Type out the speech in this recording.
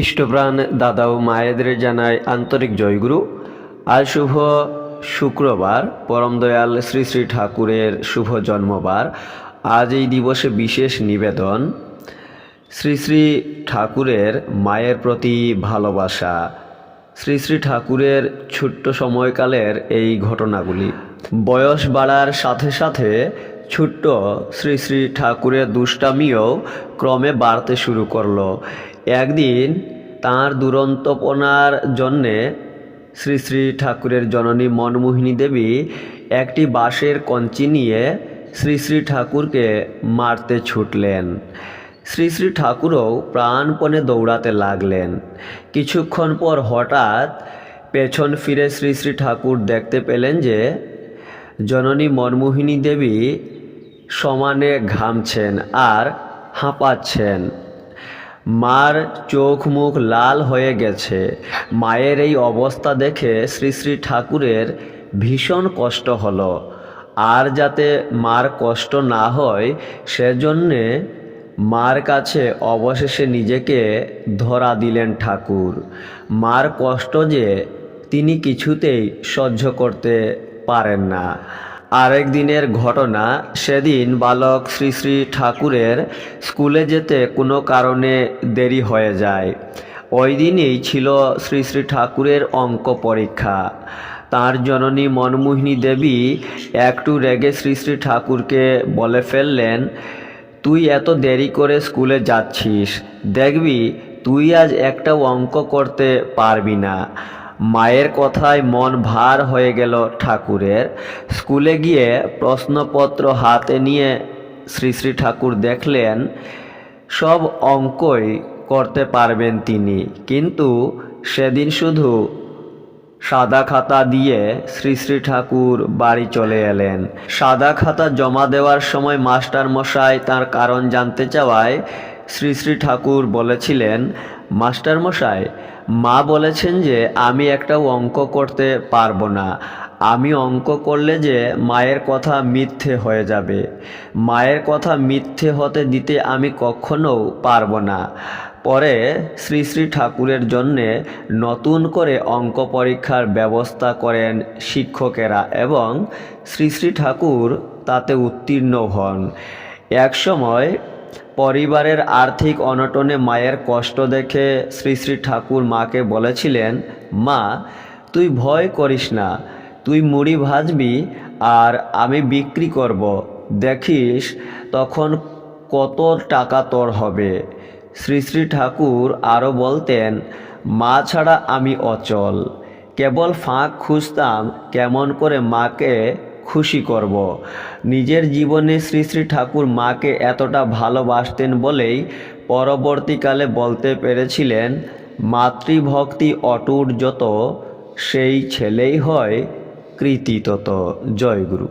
ইষ্টপ্রাণ দাদা ও মায়েদের জানায় আন্তরিক জয়গুরু। আজ শুভ শুক্রবার, পরম দয়াল শ্রী শ্রী ঠাকুরের শুভ জন্মবার। আজ এই দিবসে বিশেষ নিবেদন, শ্রী শ্রী ঠাকুরের মায়ের প্রতি ভালোবাসা, শ্রী শ্রী ঠাকুরের ছোট্ট সময়কালের এই ঘটনাগুলি। বয়স বাড়ার সাথে সাথে ছোট্ট শ্রী শ্রী ঠাকুরের দুষ্টামিও ক্রমে বাড়তে শুরু করল। একদিন তাঁর দুরন্তপনার জন্যে শ্রী শ্রী ঠাকুরের জননী মনমোহিনী দেবী একটি বাঁশের কঞ্চি নিয়ে শ্রী শ্রী ঠাকুরকে মারতে ছুটলেন। শ্রী শ্রী ঠাকুরও প্রাণপণে দৌড়াতে লাগলেন। কিছুক্ষণ পর হঠাৎ পেছন ফিরে শ্রী শ্রী ঠাকুর দেখতে পেলেন যে জননী মনমোহিনী দেবী সমানে ঘামছেন আর হাঁপাচ্ছেন। মার চোখ মুখ লাল হয়ে গেছে। মায়ের এই অবস্থা দেখে শ্রী শ্রী ঠাকুরের ভীষণ কষ্ট হলো। আর যাতে মার কষ্ট না হয়, সেজন্যে মার কাছে অবশেষে নিজেকে ধরা দিলেন ঠাকুর। মার কষ্ট যে তিনি কিছুতেই সহ্য করতে পারেন না। আরেক দিনের ঘটনা, সেদিন বালক শ্রী শ্রী ঠাকুরের স্কুলে যেতে কোনো কারণে দেরি হয়ে যায়। ওই দিনই ছিল শ্রী শ্রী ঠাকুরের অঙ্ক পরীক্ষা। তার জননী মনমোহিনী দেবী একটু রেগে শ্রী শ্রী ঠাকুরকে বলে ফেললেন, তুই এত দেরি করে স্কুলে যাচ্ছিস। দেখবি, তুই আজ একটা অঙ্ক করতে পারবি না। মায়ের কথায় মন ভার হয়ে গেল ঠাকুরের। স্কুলে গিয়ে প্রশ্নপত্র হাতে নিয়ে শ্রী শ্রী ঠাকুর দেখলেন, সব অঙ্কই করতে পারবেন তিনি। কিন্তু সেদিন শুধু সাদা খাতা দিয়ে শ্রী শ্রী ঠাকুর বাড়ি চলে এলেন। সাদা খাতা জমা দেওয়ার সময় মাস্টার মশাই তার কারণ জানতে চাওয়ায় শ্রী শ্রী ঠাকুর বলেছিলেন মাস্টার মশাই মা বলেছেন যে আমি একটা অঙ্ক করতে পারব না। আমি অঙ্ক করলে যে মায়ের কথা মিথ্যে হয়ে যাবে। মায়ের কথা মিথ্যে হতে দিতে আমি কখনো পারব না। পরে শ্রী শ্রী ঠাকুরের জন্যে নতুন করে অঙ্ক পরীক্ষার ব্যবস্থা করেন শিক্ষকেরা এবং শ্রী শ্রী ঠাকুর তাতে উত্তীর্ণ হন। একসময় পরিবারের আর্থিক অনটনে মায়ের কষ্ট দেখে শ্রী শ্রী ঠাকুর মাকে বলেছিলেন, মা, তুই ভয় করিস না, তুই মুড়ি ভাজবি আর আমি বিক্রি করব। দেখিস তখন কত টাকা তোর হবে। শ্রী শ্রী ঠাকুর আরও বলতেন, মা ছাড়া আমি অচল। কেবল ফাঁক খুঁজতাম কেমন করে মাকে খুশি করব। নিজের জীবনে শ্রী শ্রী ঠাকুর মাকে এতটা ভালোবাসতেন বলেই পরবর্তীকালে বলতে পেরেছিলেন, মাতৃভক্তি অটুট যত, সেই ছেলেই হয় কৃতি তত জয়গুরু